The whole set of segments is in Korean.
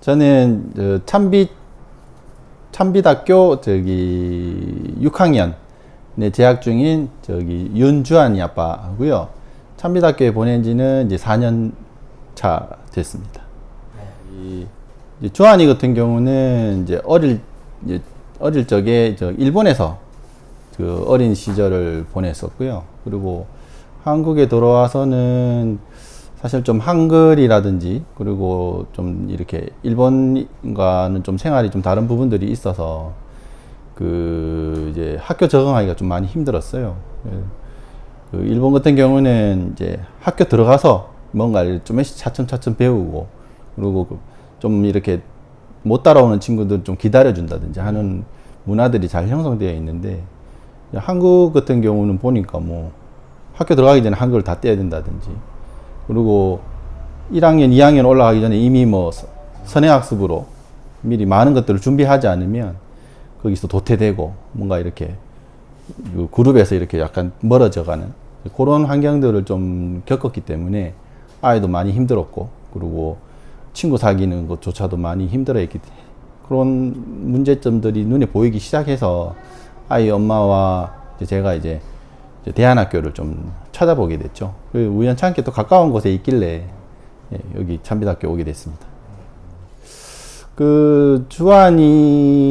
저는 저 참비 참비대학교 저기 6학년 에 재학 중인 저기 윤주한이 아빠고요. 참비대학교에 보낸 지는 이제 4년 차 됐습니다. 이 이제 주한이 같은 경우는 이제 어릴 이제 어릴 적에 저 일본에서 그 어린 시절을 보냈었고요. 그리고 한국에 돌아와서는 사실 좀 한글이라든지 그리고 좀 이렇게 일본과는 좀 생활이 좀 다른 부분들이 있어서 그 이제 학교 적응하기가 좀 많이 힘들었어요. 예. 그 일본 같은 경우는 이제 학교 들어가서 뭔가를 좀씩 차츰차츰 배우고 그리고 그좀 이렇게 못 따라오는 친구들 좀 기다려준다든지 하는 문화들이 잘 형성되어 있는데 한국 같은 경우는 보니까 뭐 학교 들어가기 전에 한글을 다 떼야 된다든지 그리고 1학년, 2학년 올라가기 전에 이미 뭐 서- 선행학습으로 미리 많은 것들을 준비하지 않으면 거기서 도태되고 뭔가 이렇게 그 그룹에서 이렇게 약간 멀어져 가는 그런 환경들을 좀 겪었기 때문에 아이도 많이 힘들었고 그리고 친구 사귀는 것조차도 많이 힘들어했기 때문에 그런 문제점들이 눈에 보이기 시작해서 아이 엄마와 제가 이제 대안학교를 좀 찾아보게 됐죠. 그 우연찮게 또 가까운 곳에 있길래 예, 여기 참비대학교 오게 됐습니다. 그 주한이가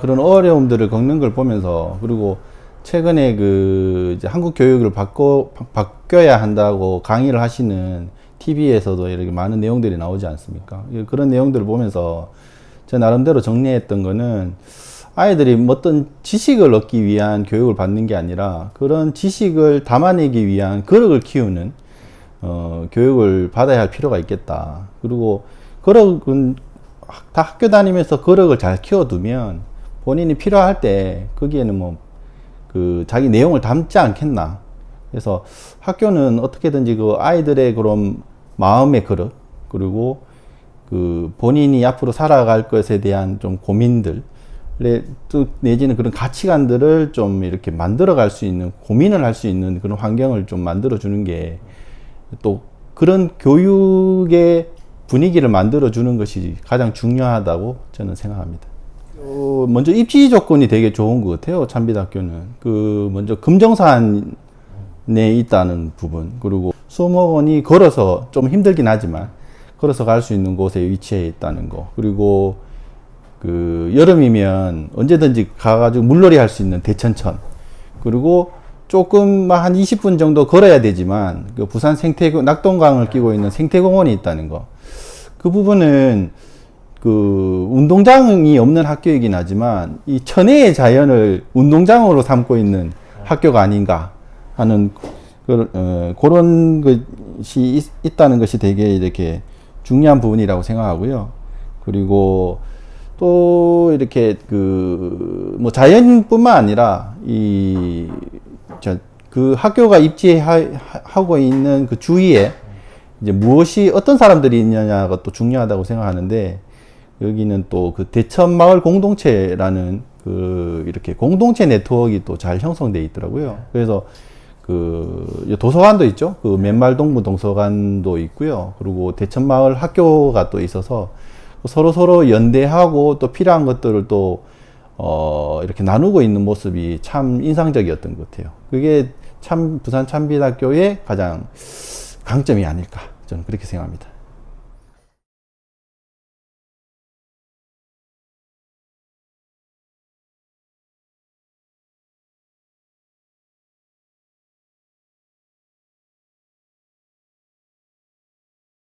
그런 어려움들을 겪는 걸 보면서 그리고 최근에 그 한국 교육을 바꿔 바- 바뀌어야 한다고 강의를 하시는 TV에서도 이렇게 많은 내용들이 나오지 않습니까? 예, 그런 내용들을 보면서 제 나름대로 정리했던 거는 아이들이 뭐 어떤 지식을 얻기 위한 교육을 받는 게 아니라 그런 지식을 담아내기 위한 거력을 키우는 어, 교육을 받아야 할 필요가 있겠다. 그리고 학- 다 학교 다니면서 거력을 잘 키워두면 본인이 필요할 때 거기에는 뭐 그 자기 내용을 담지 않겠나. 그래서 학교는 어떻게든지 그 아이들의 그런 마음의 그릇 그리고 그 본인이 앞으로 살아갈 것에 대한 좀 고민들 또 내지는 그런 가치관들을 좀 이렇게 만들어 갈 수 있는 고민을 할 수 있는 그런 환경을 좀 만들어 주는 게 또 그런 교육의 분위기를 만들어 주는 것이 가장 중요하다고 저는 생각합니다. 어, 먼저 입시 조건이 되게 좋은 것 같아요. 참비대학교는 그 먼저 금정산에 있다는 부분 그리고 수목원이 걸어서 좀 힘들긴 하지만 걸어서 갈 수 있는 곳에 위치해 있다는 거 그리고 그 여름이면 언제든지 가가지고 물놀이 할 수 있는 대천천 그리고 조금 한 20분 정도 걸어야 되지만 그 부산 생태 낙동강을 끼고 있는 생태공원이 있다는 거 그 부분은 그 운동장이 없는 학교이긴 하지만 이 천혜의 자연을 운동장으로 삼고 있는 학교가 아닌가 하는 그, 어, 그런 것이 있, 다는 것이 되게 이렇게 중요한 부분이라고 생각하고요. 그리고 또 이렇게 그 뭐 자연뿐만 아니라 이 저 그 학교가 입지하고 있는 그 주위에 이제 무엇이 어떤 사람들이 있느냐가 또 중요하다고 생각하는데 여기는 또 그 대천 마을 공동체라는 그 이렇게 공동체 네트워크가 또 잘 형성돼 있더라고요. 그래서 그 도서관도 있죠. 그 맨말 동부 도서관도 있고요. 그리고 대천 마을 학교가 또 있어서 서로 서로 연대하고 또 필요한 것들을 또 어, 이렇게 나누고 있는 모습이 참 인상적이었던 것 같아요. 그게 참 부산 참비대학교의 가장 강점이 아닐까 저는 그렇게 생각합니다.